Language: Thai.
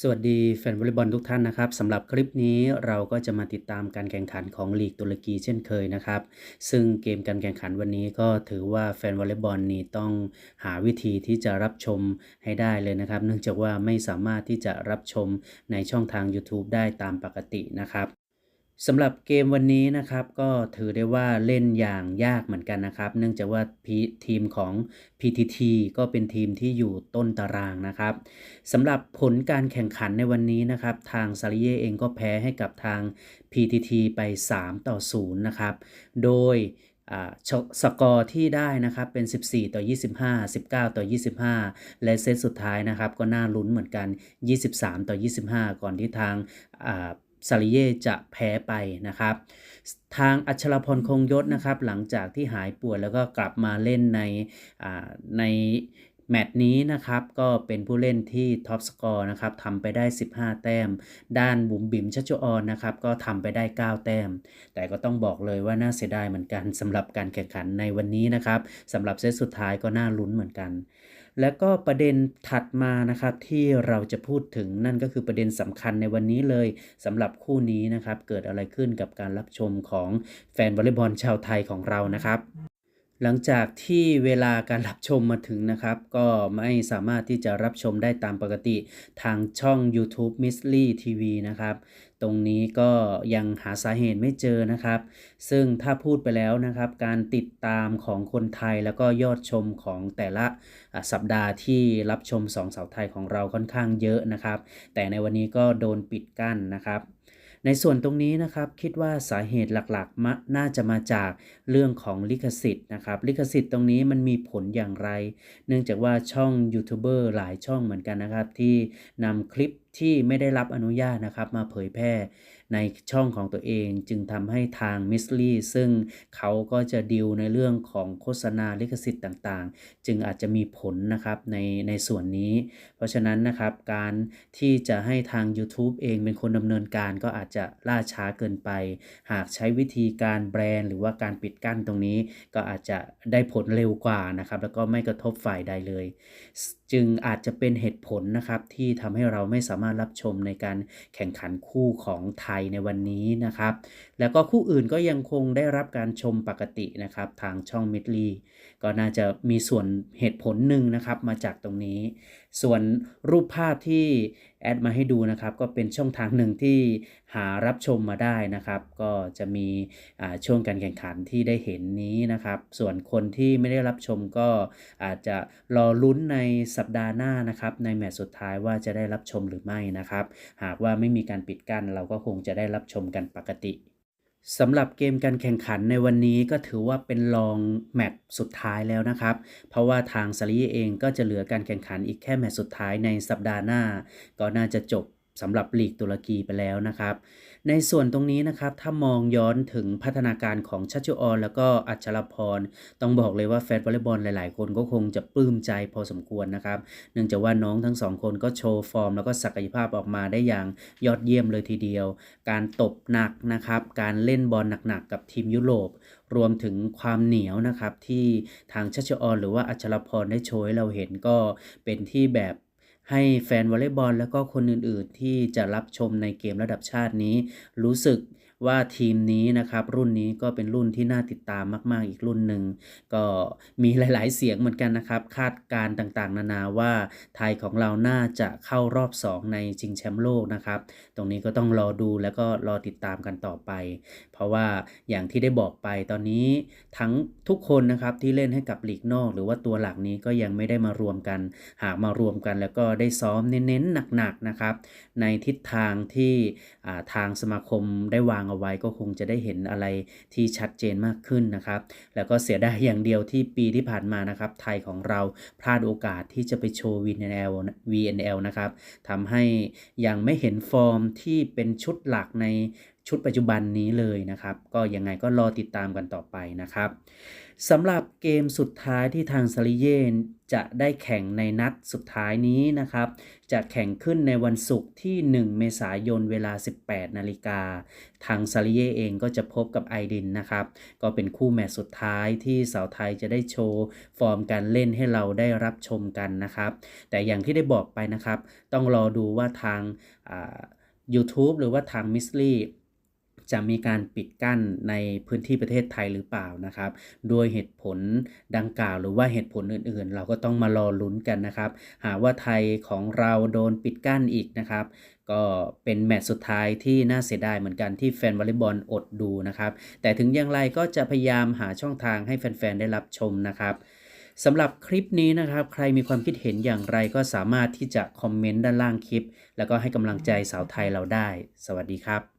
สวัสดีแฟนวอลเลย์บอลทุกท่านนะครับสำหรับคลิปนี้เราก็จะมาติดตามการแข่งขันของลีกตุรกีเช่นเคยนะครับ ซึ่งเกมการแข่งขันวันนี้ก็ถือว่าแฟนวอลเลย์บอลนี่ต้องหาวิธีที่จะรับชมให้ได้เลยนะครับ เนื่องจากว่าไม่สามารถที่จะรับชมในช่องทาง YouTube ได้ตามปกตินะครับ สำหรับเกมวันนี้นะครับก็ถือได้ว่าเล่นอย่างยากเหมือนกันนะครับ เนื่องจากว่าทีมของ PTT ก็เป็นทีมที่อยู่ต้นตารางนะครับสำหรับผลการแข่งขันในวันนี้นะครับ ทางซาริเยเองก็แพ้ให้กับทาง PTT ไป 3 ต่อ 0 นะครับ โดยอ่าสกอร์ที่ได้นะครับเป็น 14 ต่อ 25 19 ต่อ 25 และเซตสุดท้ายนะครับ ก็น่าลุ้นเหมือนกัน 23 ต่อ 25 ก่อนที่ทางา ซาริเย่จะแพ้ไปนะครับ ทางอัชรพรคงยศนะครับ หลังจากที่หายป่วยแล้วก็กลับมาเล่นในในแมตช์นี้นะครับก็เป็นผู้เล่นที่ท็อปสกอร์นะครับทำไปได้ 15 แต้ม ด้านบุ๋มบิ๋มชัชออนนะครับก็ทำไปได้ 9 แต้ม แต่ก็ต้องบอกเลยว่าน่าเสียดายเหมือนกันสำหรับการแข่งขันในวันนี้นะครับสำหรับเซตสุดท้ายก็น่าลุ้นเหมือนกัน แล้วก็ประเด็นถัดมานะครับที่เราจะพูดถึงนั่นก็คือประเด็นสำคัญในวันนี้เลยสำหรับคู่นี้นะครับ เกิดอะไรขึ้นกับการรับชมของแฟนวอลเลย์บอลชาวไทยของเรานะครับ หลังจากที่เวลาการรับชมมาถึงนะครับ ก็ไม่สามารถที่จะรับชมได้ตามปกติทางช่อง YouTube m i s l y TV นะครับ ตรงนี้ก็ยังหาสาเหตุไม่เจอนะครับ ซึ่งถ้าพูดไปแล้วนะครับ การติดตามของคนไทยแล้วก็ยอดชมของแต่ละอะสัปดาห์ที่รับชมสองสาวไทยของเราค่อนข้างเยอะนะครับ แต่ในวันนี้ก็โดนปิดกั้นนะครับ ในส่วนตรงนี้นะครับคิดว่าสาเหตุหลักๆมะน่าจะมาจากเรื่องของลิขสิทธิ์นะครับลิขสิทธิ์ตรงนี้มันมีผลอย่างไร เนื่องจากว่าช่องยูทูบเบอร์หลายช่องเหมือนกันนะครับ ที่นำคลิป ที่ไม่ได้รับอนุญาตนะครับมาเผยแพร่ในช่องของตัวเอง จึงทำให้ทางมิสลี่ซึ่งเขาก็จะดิวในเรื่องของโฆษณาลิขสิทธิ์ต่างๆ จึงอาจจะมีผลนะครับในในส่วนนี้ เพราะฉะนั้นนะครับการที่จะให้ทาง YouTube เองเป็นคนดำเนินการก็อาจจะล่าช้าเกินไป หากใช้วิธีการแบรนด์ หรือว่าการปิดกั้นตรงนี้ก็อาจจะได้ผลเร็วกว่านะครับแล้วก็ไม่กระทบฝ่ายใดเลย จึงอาจจะเป็นเหตุผลนะครับที่ทำให้เราไม่สามารถรับชมในการแข่งขันคู่ของไทยในวันนี้นะครับ แล้วก็คู่อื่นก็ยังคงได้รับการชมปกตินะครับ ทางช่องมิดลีก็น่าจะมีส่วนเหตุผลหนึ่งนะครับมาจากตรงนี้ ส่วนรูปภาพที่ แอดมาให้ดูนะครับ ก็เป็นช่องทางหนึ่งที่หารับชมมาได้นะครับ ก็จะมีช่วงการแข่งขันที่ได้เห็นนี้นะครับ ส่วนคนที่ไม่ได้รับชมก็อาจจะรอลุ้นในสัปดาห์หน้านะครับ ในแมตช์สุดท้ายว่าจะได้รับชมหรือไม่นะครับ หากว่าไม่มีการปิดกั้นเราก็คงจะได้รับชมกันปกติ สำหรับเกมการแข่งขันในวันนี้ก็ถือว่าเป็นรองแมตช์สุดท้ายแล้วนะครับ เพราะว่าทางซารีเองก็จะเหลือการแข่งขันอีกแค่แมตช์สุดท้ายในสัปดาห์หน้า ก็น่าจะจบ สำหรับลีกตุรกีไปแล้วนะครับ ในส่วนตรงนี้นะครับถ้ามองย้อนถึงพัฒนาการของชัชชุออนแล้วก็อัชรพร ต้องบอกเลยว่าแฟนวอลเลย์บอลหลาย ๆ คนก็คงจะปลื้มใจพอสมควรนะครับ เนื่องจากว่าน้องทั้งสองคนก็โชว์ฟอร์ม แล้วก็ศักยภาพออกมาได้อย่างยอดเยี่ยมเลยทีเดียว การตบหนักนะครับ การเล่นบอลหนัก ๆ กับทีมยุโรปรวมถึงความเหนียวนะครับที่ทางชัชออนหรือว่าอัชรพรได้โชว์ให้เราเห็นก็เป็นที่แบบ ให้แฟนวอลเลย์บอล แล้วก็คนอื่นๆ ที่จะรับชมในเกมระดับชาตินี้ รู้สึก ว่าทีมนี้นะครับรุ่นนี้ก็เป็นรุ่นที่น่าติดตามมาก ๆ อีกรุ่นหนึ่งก็มีหลาย ๆ เสียงเหมือนกันนะครับ คาดการต่างๆ นานาว่าไทยของเราน่าจะเข้ารอบ 2 ในชิงแชมป์โลกนะครับ ตรงนี้ก็ต้องรอดูแล้วก็รอติดตามกันต่อไป เพราะว่าอย่างที่ได้บอกไปตอนนี้ทั้งทุกคนนะครับที่เล่นให้กับลีกนอก หรือว่าตัวหลักนี้ก็ยังไม่ได้มารวมกัน หากมารวมกันแล้วก็ได้ซ้อมเน้นๆหนักๆนะครับ ในทิศทางที่ทางสมาคมได้วางเอาไว้ก็คงจะได้เห็นอะไรที่ชัดเจนมากขึ้นนะครับ แล้วก็เสียดายอย่างเดียวที่ปีที่ผ่านมานะครับ ไทยของเราพลาดโอกาสที่จะไปโชว์ VNL VNL นะครับทำให้ยังไม่เห็นฟอร์มที่เป็นชุดหลักใน ชุดปัจจุบันนี้เลยนะครับ ก็ยังไงก็รอติดตามกันต่อไปนะครับสำหรับเกมสุดท้ายที่ทางซาริเย่จะได้แข่งในนัดสุดท้ายนี้นะครับ จะแข่งขึ้นในวันศุกร์ที่ 1 เมษายนเวลา 18 นาฬิกา ทางซาริเยเองก็จะพบกับไอดินนะครับ ก็เป็นคู่แมตช์สุดท้ายที่สาวไทยจะได้โชว์ ฟอร์มการเล่นให้เราได้รับชมกันนะครับ แต่อย่างที่ได้บอกไปนะครับ ต้องรอดูว่าทาง YouTube หรือว่าทางมิสลี่ จะมีการปิดกั้นในพื้นที่ประเทศไทยหรือเปล่านะครับด้วยเหตุผลดังกล่าวหรือว่าเหตุผลอื่นๆ เราก็ต้องมารอลุ้นกันนะครับ หากว่าไทยของเราโดนปิดกั้นอีกนะครับ ก็เป็นแมตช์สุดท้ายที่น่าเสียดายเหมือนกันที่แฟนวอลเลย์บอลอดดูนะครับ แต่ถึงอย่างไรก็จะพยายามหาช่องทางให้แฟนๆได้รับชมนะครับสำหรับคลิปนี้นะครับ ใครมีความคิดเห็นอย่างไรก็สามารถที่จะคอมเมนต์ด้านล่างคลิป แล้วก็ให้กำลังใจสาวไทยเราได้ สวัสดีครับ